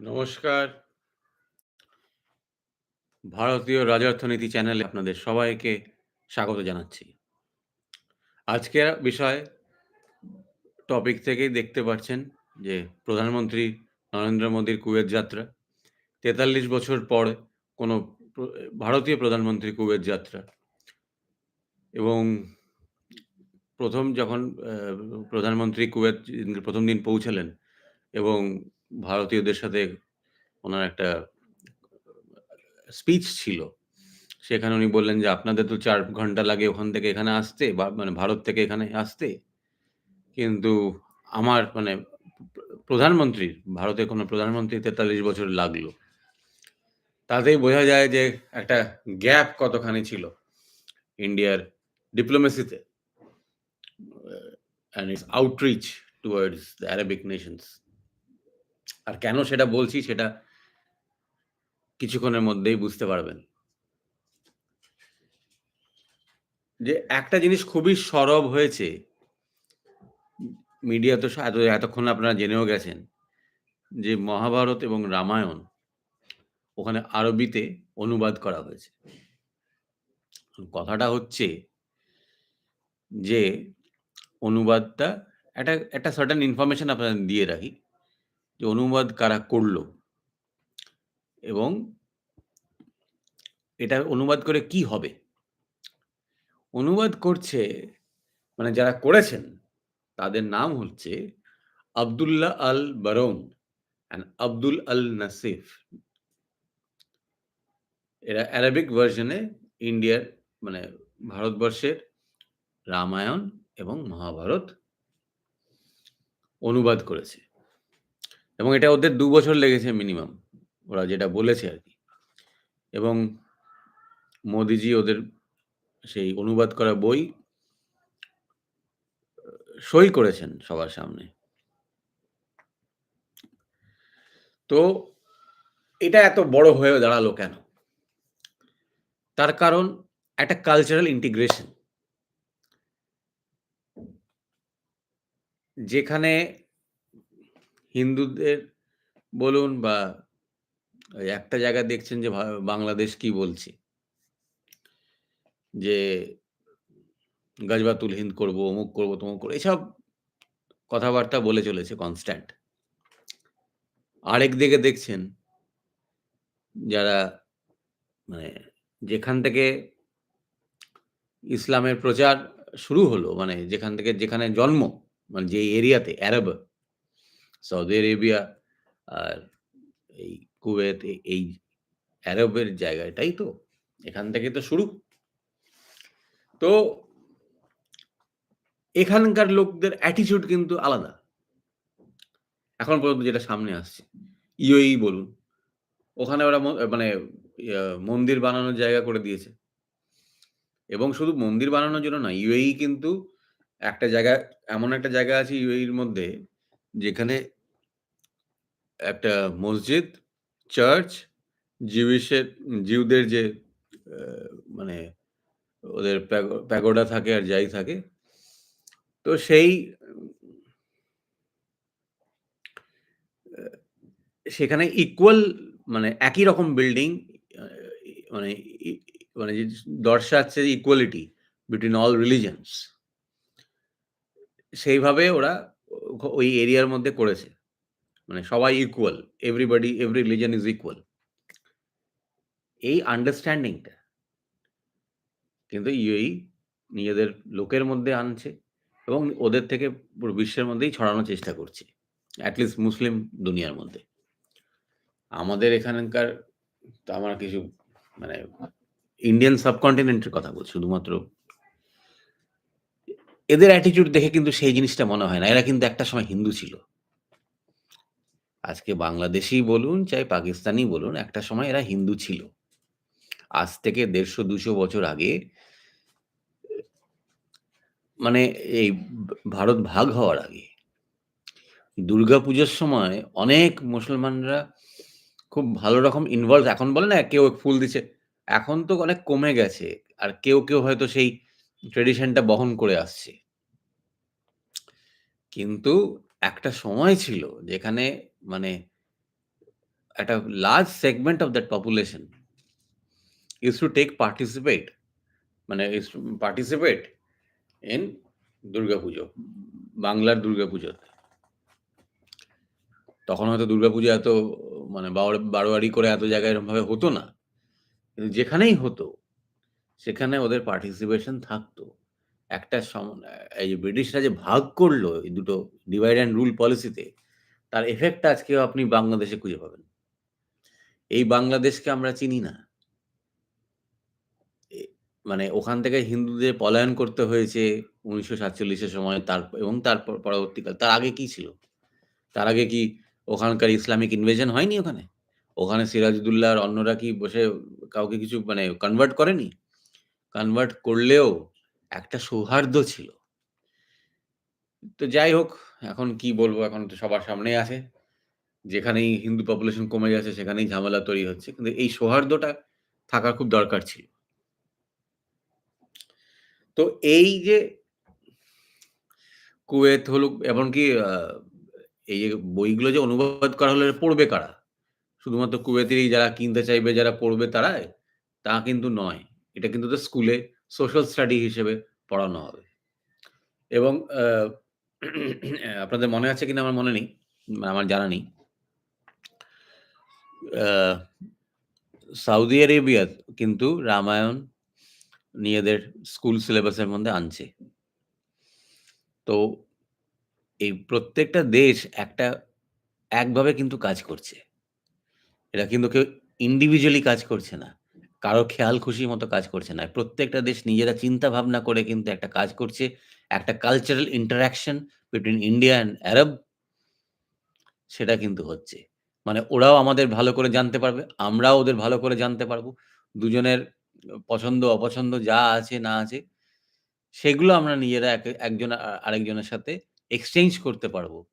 নমস্কার। ভারতীয় রাজঅর্থনীতি চ্যানেলে আপনাদের সবাইকে স্বাগত জানাচ্ছি। আজকের বিষয় টপিক থেকেই দেখতে পাচ্ছেন যে প্রধানমন্ত্রী নরেন্দ্র মোদীর কুয়েত যাত্রা। ৪৩ বছর পর কোনো ভারতীয় প্রধানমন্ত্রী কুয়েত যাত্রা। এবং প্রথম যখন প্রধানমন্ত্রী কুয়েত, প্রথম দিন পৌঁছালেন এবং ভারতীয়দের সাথে ওনার একটা স্পিচ ছিল। সেখানে উনি বললেন যে, "আপনাদের তো চার ঘণ্টা লাগে ওখান থেকে এখানে আসতে বা মানে ভারত থেকে এখানে আসতে। কিন্তু আমার মানে প্র প্রধানমন্ত্রীর, ভারতের কোনো প্রধানমন্ত্রী তেতাল্লিশ বছর লাগল।" তাতেই বোঝা যায় যে একটা গ্যাপ কতখানি ছিল ইন্ডিয়ার ডিপ্লোমেসিতে। And its outreach towards the Arabic nations. আর কেন সেটা বলছি সেটা কিছুক্ষণের মধ্যেই বুঝতে পারবেন। যে একটা জিনিস খুবই সরব হয়েছে। মিডিয়া তো এত, এতক্ষণ আপনারা জেনেও গেছেন। যে মহাভারত এবং রামায়ণ ওখানে আরবিতে অনুবাদ করা হয়েছে। কথাটা হচ্ছে যে অনুবাদটা একটা একটা সার্টেন ইনফরমেশন আপনাদের দিয়ে রাখি। যে অনুবাদ কারা করল? এবং এটা অনুবাদ করে কি হবে? অনুবাদ করছে মানে যারা করেছেন, তাদের নাম হচ্ছে Abdullah Al Baroun and Abdul Al Nassif. এরা অ্যারাবিক ভার্শনে ইন্ডিয়ার মানে ভারতবর্ষের রামায়ণ এবং মহাভারত অনুবাদ করেছে। এবং এটা ওদের দু বছর লেগেছে মিনিমাম। ওরা যেটা বলেছে আর কি এবং মোদিজি ওদের সেই অনুবাদ করা বই সই করেছেন সবার সামনে। তো এটা এত বড় হয়ে দাঁড়াল কেন? তার কারণ একটা কালচারাল ইন্টিগ্রেশন। যেখানে হিন্দুদের বলুন বা একটা জায়গায় দেখছেন যে বাংলাদেশ কি বলছে। যে গজবাতুল হিন্দ করব, অমুক করব, তমুক করব। এসব কথাবার্তা বলে চলেছে কনস্ট্যান্ট। আরেক দিকে দেখছেন যারা মানে যেখান থেকে ইসলামের প্রচার শুরু হলো মানে যেখান থেকে যেখানে জন্ম মানে যে এরিয়াতে আরব, সৌদি আরেবিয়া আর এই কুয়েত এই আরবের জায়গাটাই তো। এখান থেকে তো শুরু। তো এখানকার লোকদের অ্যাটিটিউড কিন্তু আলাদা। এখন পর্যন্ত যেটা সামনে আসছে। ইউএই বলুন। ওখানে ওরা মানে মন্দির বানানোর জায়গা করে দিয়েছে। এবং শুধু মন্দির বানানোর জন্য না, ইউএই কিন্তু একটা জায়গা এমন একটা জায়গা আছে ইউএইর মধ্যে যেখানে একটা মসজিদ, চার্চ, জিউইশের জিউদের যে মানে ওদের প্যাগোডা থাকে আর যাই থাকে। তো সেই সেখানে ইকুয়াল মানে একই রকম বিল্ডিং মানে মানে দর্শাচ্ছে ইকুয়ালিটি বিটুইন অল রিলিজিয়নস। সেইভাবে ওরা ওই এরিয়ার মধ্যে করেছে। মানে সবাই equal. Everybody every religion is equal. এই আন্ডারস্ট্যান্ডিংটা কিন্তু ইউএই নিজেদের লোকের মধ্যে আনছে এবং ওদের থেকে পুরো বিশ্বের মধ্যেই ছড়ানোর চেষ্টা করছে। এট লিস্ট মুসলিম দুনিয়ার মধ্যে। আমাদের এখানকার আমরা কিছু মানে ইন্ডিয়ান সাবকন্টিনেন্টের কথা বলছি, শুধুমাত্র এদের অ্যাটিটিউড দেখে কিন্তু সেই জিনিসটা মনে হয় না। এরা কিন্তু একটা সময় হিন্দু ছিল। আজকে বাংলাদেশী বলুন, চাই পাকিস্তানি বলুন, একটা সময় এরা হিন্দু ছিল। আজ থেকে দেড়শো দুশো বছর আগে মানে এই ভারত ভাগ হওয়ার আগে দুর্গাপূজার সময় অনেক মুসলমানরা খুব ভালো রকম ইনভলভ এখন বলে না কেউ ফুল দিচ্ছে। এখন তো অনেক কমে গেছে। আর কেউ, কেউ হয়তো সেই ট্র্যাডিশনটা বহন করে আসছে। কিন্তু একটা সময় ছিল যেখানে মানে একটা large segment of that population is to take participate মানে ইজ পার্টিসিপেট ইন দুর্গাপুজো, বাংলার দুর্গাপুজোতে তখন হয়তো দুর্গাপুজো এত মানে বারো- বারোয়ারি করে এত জায়গায় এরকমভাবে হতো না কিন্তু যেখানেই হতো সেখানে ওদের পার্টিসিপেশন থাকতো। একটা সম- এই যে ব্রিটিশরা যে ভাগ করল এই দুটো ডিভাইড অ্যান্ড রুল পলিসিতে তার এফেক্টটা আজকেও আপনি বাংলাদেশে খুঁজে পাবেন। এই বাংলাদেশকে আমরা চিনি না। এ- মানে ওখান থেকে হিন্দুদের পলায়ন করতে হয়েছে উনিশশো সাতচল্লিশের সময়, তার, এবং তার পর- পরবর্তীকাল। তার আগে কি ছিল? তার আগে কি ওখানকার ইসলামিক ইনভেশন হয়নি ওখানে? ওখানে সিরাজউদ্দৌল্লা আর অন্যরা কি বসে কাউকে কিছু মানে কনভার্ট করেনি? কনভার্ট করলেও একটা সৌহার্দ্য ছিল। তো যাই হোক, এখন কি বলব, এখন তো সবার সামনে আছে। যেখানেই হিন্দু পপুলেশন কমে যাচ্ছে সেখানেই ঝামেলা তৈরি হচ্ছে। কিন্তু এই সৌহার্দ্যটা থাকা খুব দরকার ছিল। তো এই যে কুয়েত হলো, এমনকি এই যে বইগুলো যে অনুবাদ করা হলো পড়বে কারা? শুধুমাত্র কুয়েতেরই যারা কিনতে চাইবে, যারা পড়বে তারাই? তা কিন্তু নয়। এটা কিন্তু স্কুলে সোশ্যাল স্টাডি হিসেবে পড়ানো হবে। এবং আপনাদের মনে আছে কিনা আমার মনে নেই মানে আমার জানা নেই। সৌদি আরেবিয়া কিন্তু রামায়ণ নিজেদের স্কুল সিলেবাসের মধ্যে আনছে। তো এই প্রত্যেকটা দেশ একটা একভাবে কিন্তু কাজ করছে। এরা কিন্তু কেউ ইন্ডিভিজুয়ালি কাজ করছে না। কারও খেয়াল খুশির মতো কাজ করছে না। প্রত্যেকটা দেশ নিজেরা চিন্তা ভাবনা করে কিন্তু একটা কাজ করছে, একটা cultural interaction between India and Arab সেটা কিন্তু হচ্ছে। মানে ওরাও আমাদের ভালো করে জানতে পারবে, আমরাও ওদের ভালো করে জানতে পারব। দুজনের পছন্দ, অপছন্দ যা আছে, না আছে, সেগুলো আমরা নিজেরা এক- একজন আরেকজনের সাথে এক্সচেঞ্জ করতে পারব।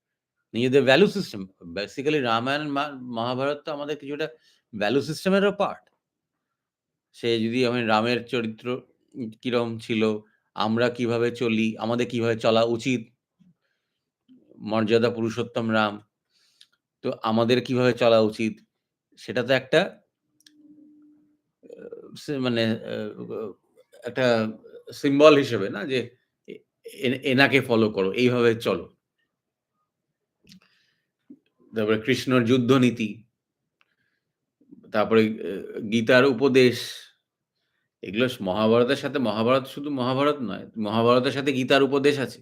নিজেদের value system basically Ramayana Mahabharata তো আমাদের কিছুটা ভ্যালু সিস্টেমেরও পার্ট সে যদি আমি রামের চরিত্র কিরম ছিল, আমরা কীভাবে চলি, আমাদের কীভাবে চলা উচিত? মর্যাদা পুরুষোত্তম রাম, তো আমাদের কীভাবে চলা উচিত? সেটা তো একটা মানে একটা সিম্বল হিসেবে না যে এনাকে ফলো করো, এইভাবে চলো। তারপরে কৃষ্ণর যুদ্ধ নীতি তারপরে গীতার উপদেশ। এগুলো মহাভারতের সাথে, মহাভারত শুধু মহাভারত নয়, মহাভারতের সাথে গীতার উপদেশ আছে।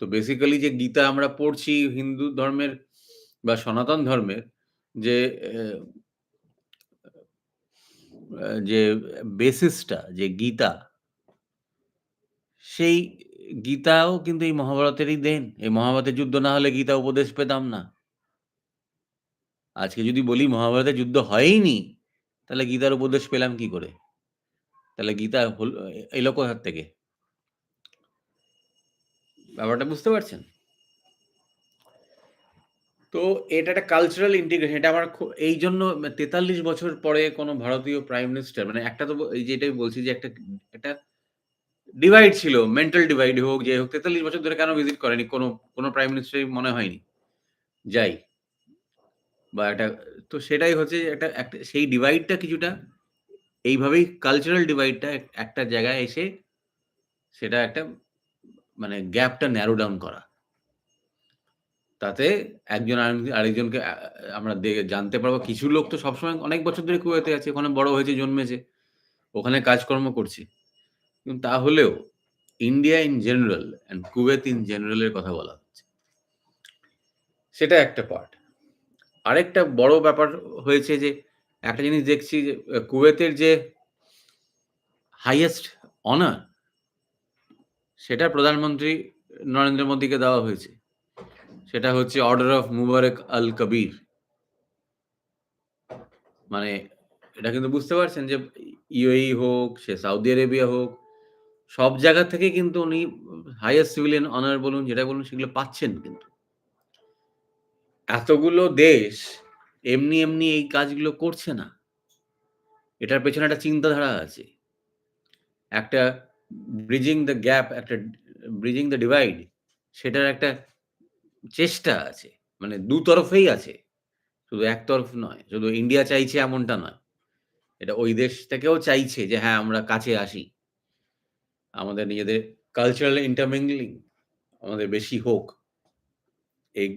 তো বেসিক্যালি যে গীতা আমরা পড়ছি হিন্দু ধর্মের বা সনাতন ধর্মের যে যে বেসিসটা যে গীতা, সেই গীতাও কিন্তু এই মহাভারতেরই দেন। এই মহাভারতের যুদ্ধ না হলে গীতা উপদেশ পেতাম না। আজকে যদি বলি মহাভারতের যুদ্ধ হয়নি, তাহলে গীতার উপদেশ পেলাম কি করে? তাহলে গীতা এলো কোথার থেকে? ব্যাপারটা বুঝতে পারছেন? তো এটা একটা কালচারাল ইন্টিগ্রেশন এটা আমার খু- এই জন্য তেতাল্লিশ বছর পরে কোনো ভারতীয় প্রাইম মিনিস্টার মানে একটা তো এই যেটাই বলছি যে একটা একটা ডিভাইড ছিল মেন্টাল ডিভাইড হোক, যে হোক, তেতাল্লিশ বছর ধরে কেন ভিজিট করেনি, কোনো কোনো প্রাইম মিনিস্টারই মনে হয়নি। যাই বা একটা, তো সেটাই হচ্ছে একটা একটা, সেই ডিভাইডটা কিছুটা, এইভাবেই কালচারাল ডিভাইডটা একটা জায়গায় এসে সেটা একটা মানে গ্যাপটা ন্যারো ডাউন করা। তাতে একজন আরেক- আরেকজনকে আমরা দেখে জানতে পারব। কিছু লোক তো সবসময় অনেক বছর ধরে কুয়েতে আছে, ওখানে বড় হয়েছে, জন্মেছে, ওখানে কাজকর্ম করছে। কিন্তু তাহলেও India in general and Kuwait in জেনারেলের কথা বলা হচ্ছে। সেটা একটা পার্ট আরেকটা বড় ব্যাপার হয়েছে যে, একটা জিনিস দেখছি যে কুয়েতের যে হাইয়েস্ট অনার সেটা প্রধানমন্ত্রী নরেন্দ্র মোদীকে দেওয়া হয়েছে। সেটা হচ্ছে অর্ডার অফ মুবারক আল কবির মানে এটা কিন্তু বুঝতে পারছেন যে, ইউএই হোক, সে সৌদি আরেবিয়া হোক, সব জায়গা থেকে কিন্তু উনি হাইয়েস্ট সিভিলিয়ান অনার বলুন, যেটা বলুন, সেগুলো পাচ্ছেন কিন্তু। এতগুলো দেশ এমনি এমনি এই কাজগুলো করছে না এটার পেছনে একটা চিন্তাধারা আছে একটা ব্রিজিং দ্য গ্যাপ একটা ব্রিজিং দ্য ডিভাইড সেটার একটা চেষ্টা আছে মানে দু তরফেই আছে শুধু একতরফ নয়। শুধু ইন্ডিয়া চাইছে এমনটা নয়। এটা ওই দেশ থেকেও চাইছে যে হ্যাঁ, আমরা কাছে আসি। আমাদের নিজেদের কালচারাল ইন্টারমিংলিং আমাদের বেশি হোক। এগ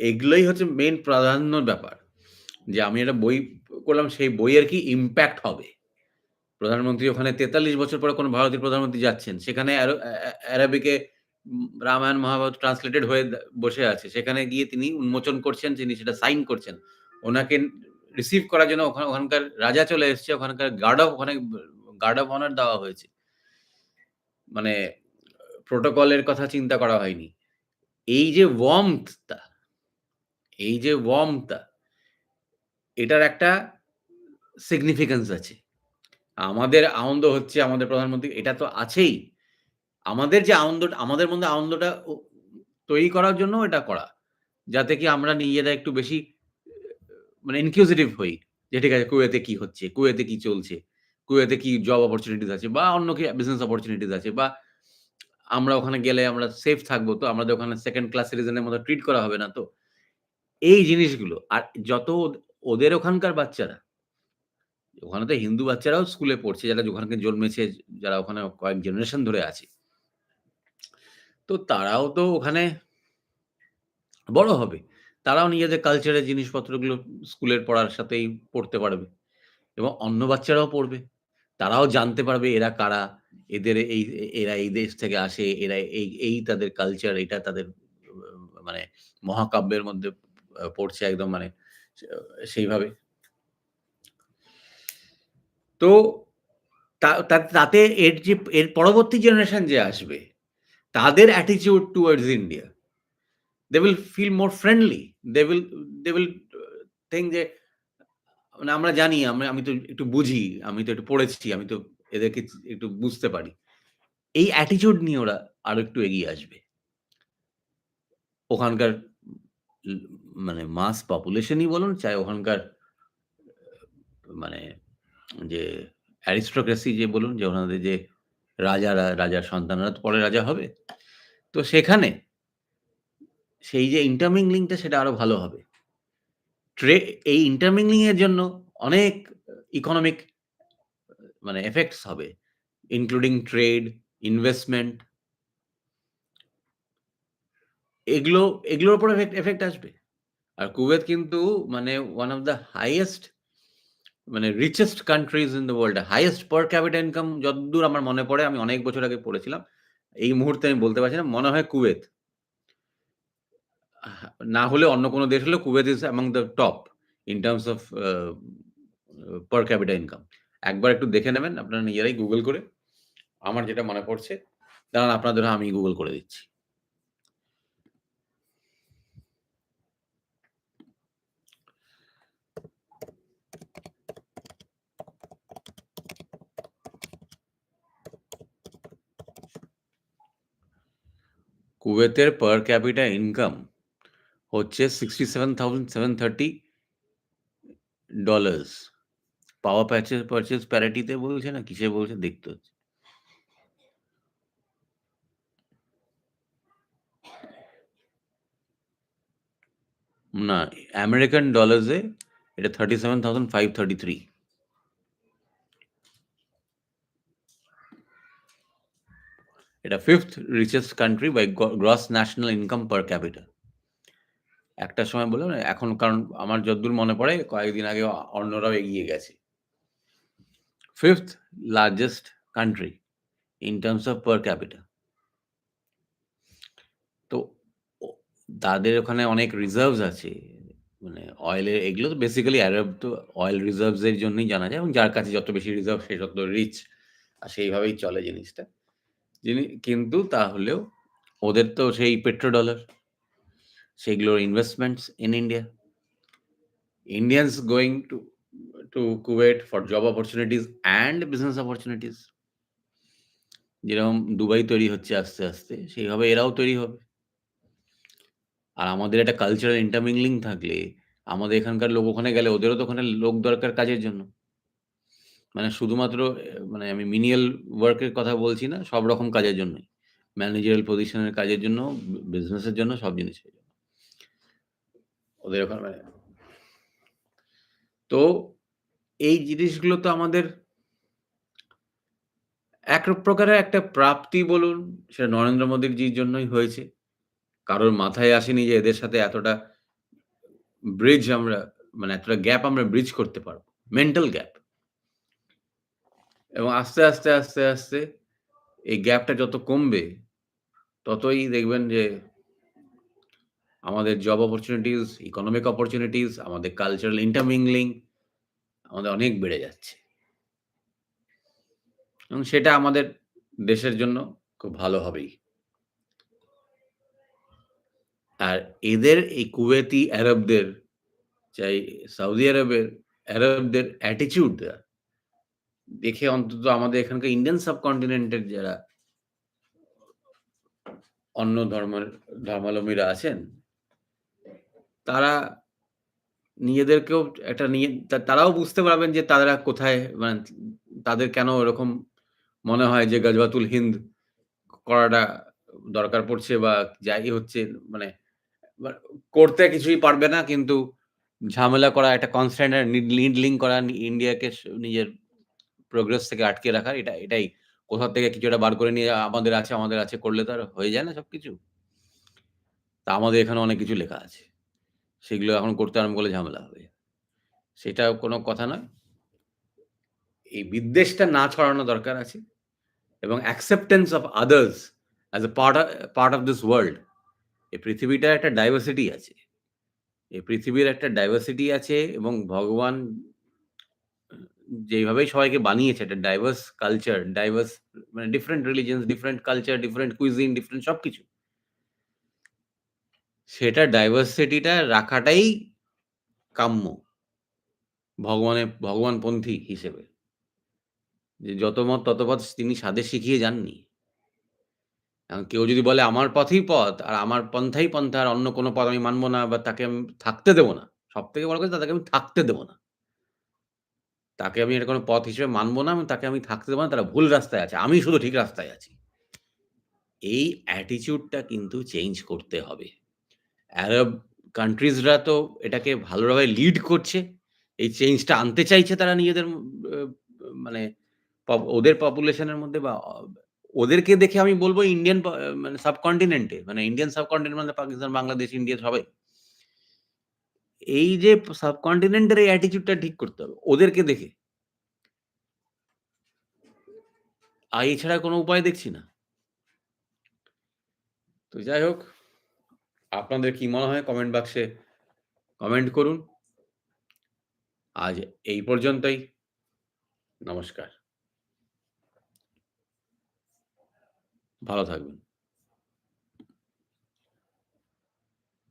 এগুলোই হচ্ছে মেন প্রাধান্যর ব্যাপার। যে আমি একটা বই করলাম সেই বইয়ের কি ইম্প্যাক্ট হবে। প্রধানমন্ত্রী ওখানে ৪৩ বছর পরে কোনো ভারতীয় প্রধানমন্ত্রী যাচ্ছেন। সেখানে অ্যারো অ্যা অ্যা অ্যারাবিকে রামায়ণ, মহাভারত ট্রান্সলেটেড হয়ে বসে আছে। সেখানে গিয়ে তিনি উন্মোচন করছেন, তিনি সেটা সাইন করছেন। ওনাকে রিসিভ করার জন্য ওখানে ওখানকার রাজা চলে এসছে। ওখানকার গার্ড অফ ওখানে গার্ড অফ অনার দেওয়া হয়েছে। মানে প্রোটোকলের কথা চিন্তা করা হয়নি। এই যে ওয়ার্মথ টা, এই যে ওয়ার্মথ টা, এটার একটা সিগনিফিক্যান্স আছে। আমাদের আনন্দ হচ্ছে আমাদের প্রধানমন্ত্রী এটা তো আছেই। আমাদের যে আনন্দটা আমাদের মধ্যে আনন্দটা তৈরি করার জন্য এটা করা। যাতে কি আমরা নিজেরা একটু বেশি মানে ইনকিউজিটিভ হই। যে ঠিক আছে কুয়েতে কি হচ্ছে? কুয়েতে কি চলছে? কুয়েতে কি জব অপরচুনিটিস আছে বা অন্য কি বিজনেস অপরচুনিটিস আছে বা আমরা ওখানে গেলে আমরা সেফ থাকব তো আমাদের ওখানে সেকেন্ড ক্লাস সিটিজেন এর মতো ট্রিট করা হবে না তো? এই জিনিসগুলো আর যত ওদের ওখানকার বাচ্চারা ওখানে তো হিন্দু বাচ্চারাও স্কুলে পড়ছে যারা ওখানে জন্মেছে, যারা ওখানে কয়েক জেনারেশন ধরে আছে। তো তারাও তো ওখানে বড় হবে। তারাও নিজেদের কালচারের জিনিসপত্রগুলো স্কুলের পড়ার সাথেই পড়তে পারবে এবং অন্য বাচ্চারাও পড়বে। তারাও জানতে পারবে এরা কারা, এদের এই এরা এই দেশ থেকে আসে, এরা এই এই তাদের কালচার, এটা তাদের মানে মহাকাব্যের মধ্যে পড়ছে একদম মানে সেইভাবে। তো তাতে এর যে এর পরবর্তী জেনারেশন যে আসবে, তাদের attitude towards India, they will feel more friendly they will they uh, think যে মানে আমরা জানি আমরা আমি তো একটু বুঝি, আমি তো একটু পড়েছি, আমি তো এদেরকে একটু বুঝতে পারি। এই অ্যাটিটিউড নিয়ে ওরা আরও একটু এগিয়ে আসবে। ওখানকার মানে মাস পপুলেশনই বলুন, চাই ওখানকার মানে যে অ্যারিস্টোক্রেসি যে বলুন যে ওনাদের যে রাজারা, রাজার সন্তানরা তো পরে রাজা হবে। তো সেখানে সেই যে ইন্টারমিংলিং টা সেটা আরও ভালো হবে। ট্রে এই ইন্টারমিংলিং এর জন্য অনেক ইকোনমিক মানে এফেক্টস হবে। Including trade, investment. এগুলো এগুলোর উপর এফেক্ট এফেক্ট আসবে। আর কুয়েত কিন্তু মানে ওয়ান অফ দ্য হাইয়েস্ট মানে richest countries in the world highest per capita income যতদূর আমার মনে পড়ে, আমি অনেক বছর আগে পড়েছিলাম। এই মুহূর্তে আমি বলতে পারছি না। মনে হয় কুয়েত। না হলে অন্য কোনো দেশ হলে Kuwait is among the top in terms of per capita income. একবার একটু দেখে নেবেন, আপনারা নিজেরাই গুগল করে। আমার যেটা মনে পড়ছে। দাঁড়ান, আপনাদের আমি গুগল করে দিচ্ছি। কুয়েতের পার ক্যাপিটা ইনকাম হচ্ছে $67,730 পাওয়ার পারচেজ পারচেজ প্যারিটি তে বলছে না? কিসে বলছে? দেখতে হচ্ছে। না, আমেরিকান ডলার্সে এটা thirty seven thousand five thirty 37,533 এটা fifth richest country by gross national income per capital একটা সময় বললাম, এখন কারণ আমার যতদূর মনে পড়ে, কয়েকদিন আগে অন্যরাও এগিয়ে গেছে। Fifth largest country in terms of per capital তো তাদের ওখানে অনেক রিজার্ভস আছে। মানে অয়েলের এগুলো তো বেসিক্যালি আরব তো অয়েল রিজার্ভস এর জন্যই জানা যায় এবং যার কাছে যত বেশি রিজার্ভ সে তত রিচ। আর সেইভাবেই চলে জিনিসটা। যিনি কিন্তু তাহলেও ওদের তো সেই পেট্রো ডলার। সেগুলোর investments in India. Indians going to to Kuwait for job opportunities and business opportunities. যেরকম দুবাই তৈরি হচ্ছে আস্তে, আস্তে সেইভাবে এরাও তৈরি হবে। আর আমাদের একটা কালচারাল ইন্টারমিংলিং থাকলে আমাদের এখানকার লোক ওখানে গেলে ওদেরও তো ওখানে লোক দরকার কাজের জন্য। মানে শুধুমাত্র মানে আমি মিনিয়াল ওয়ার্কের কথা বলছি না, সব রকম কাজের জন্যই। ম্যানেজারিয়াল পজিশন এর কাজের জন্য, বিজনেসের জন্য, সব জিনিসের জন্য। ওদের ওখানে মানে তো এই জিনিসগুলো তো আমাদের এক প্রকারের একটা প্রাপ্তি বলুন, সেটা নরেন্দ্র মোদিজির জন্যই হয়েছে। কারোর মাথায় আসেনি যে এদের সাথে এতটা ব্রিজ আমরা মানে এতটা গ্যাপ আমরা ব্রিজ করতে পারব মেন্টাল গ্যাপ। এবং আস্তে, আস্তে, আস্তে, আস্তে এই গ্যাপটা যত কমবে, ততই দেখবেন যে আমাদের জব অপরচুনিটিস, ইকোনমিক অপরচুনিটিস, আমাদের কালচারাল ইন্টারমিংলিং আমাদের অনেক বেড়ে যাচ্ছে। এবং সেটা আমাদের দেশের জন্য খুব ভালো হবেই। আর এদের এই কুয়েতি আরবদের, চাই সৌদি আরবের আরবদের অ্যাটিটিউড দেখে অন্তত আমাদের এখানকার ইন্ডিয়ান সাবকন্টিনেন্টের যারা অন্য ধর্মের, ধর্মাবলম্বীরা আছেন, তারা নিজেদেরকেও একটা নিয়ে তারাও বুঝতে পারবেন যে তারা কোথায় মানে তাদের কেন এরকম মনে হয় যে গজবাতুল হিন্দ করাটা দরকার পড়ছে বা যাই হচ্ছে মানে করতে কিছুই পারবে না, কিন্তু ঝামেলা করা, একটা কনস্ট্যান্ট নিডলিং করা ইন্ডিয়াকে নিজের প্রোগ্রেস থেকে আটকে রাখা এটা এটাই কোথা থেকে কিছু একটা বার করে নিয়ে আমাদের আছে, আমাদের আছে করলে তো আর হয়ে যায় না সবকিছু? তা আমাদের এখানে অনেক কিছু লেখা আছে। সেগুলো এখন করতে আরম্ভ করলে ঝামেলা হবে। সেটা কোনো কথা নয়। এই বিদ্বেষটা না ছড়ানো দরকার আছে এবং acceptance of others as a part part of this world. এই পৃথিবীটার একটা ডাইভার্সিটি আছে। এই পৃথিবীর একটা ডাইভার্সিটি আছে এবং ভগবান যেইভাবেই সবাইকে বানিয়েছে একটা ডাইভার্স কালচার, ডাইভার্স মানে different religions, different culture, different cuisine, different সবকিছু। সেটা ডাইভার্সিটিটা রাখাটাই কাম্য। ভগবানের ভগবানপন্থী হিসেবে। যে যত মত তত পথ তিনি সাধে শিখিয়ে যাননি। এখন কেউ যদি বলে আমার পথই পথ আর আমার পন্থাই পন্থা আর অন্য কোনো পথ আমি মানব না বা তাকে আমি থাকতে দেবো না। সব থেকে বড় কথা তাদেরকে আমি থাকতে দেবো না। তাকে আমি এটা কোনো পথ হিসেবে মানব না, তাকে আমি থাকতে দেব না, তারা ভুল রাস্তায় আছে। আমি শুধু ঠিক রাস্তায় আছি। এই অ্যাটিটিউডটা কিন্তু চেঞ্জ করতে হবে। আরব কান্ট্রিজরা তো এটাকে ভালোভাবে লিড করছে। এই চেঞ্জটা আনতে চাইছে তারা নিজেদের মানে ওদের পপুলেশনের মধ্যে বা ওদেরকে দেখে আমি বলব ইন্ডিয়ান মানে সাবকন্টিনেন্টে মানে ইন্ডিয়ান সাবকন্টিনেন্ট মানে পাকিস্তান, বাংলাদেশ, ইন্ডিয়া সবাই। এই যে সাবকন্টিনেন্ট এর এই অ্যাটিটিউডটা ঠিক করতে হবে ওদেরকে দেখে। আর এছাড়া কোনো উপায় দেখছি না। তো যাই হোক, আপনাদের কি মনে হয় কমেন্ট বাক্সে কমেন্ট করুন। আজ এই পর্যন্তই। নমস্কার। ভালো থাকবেন।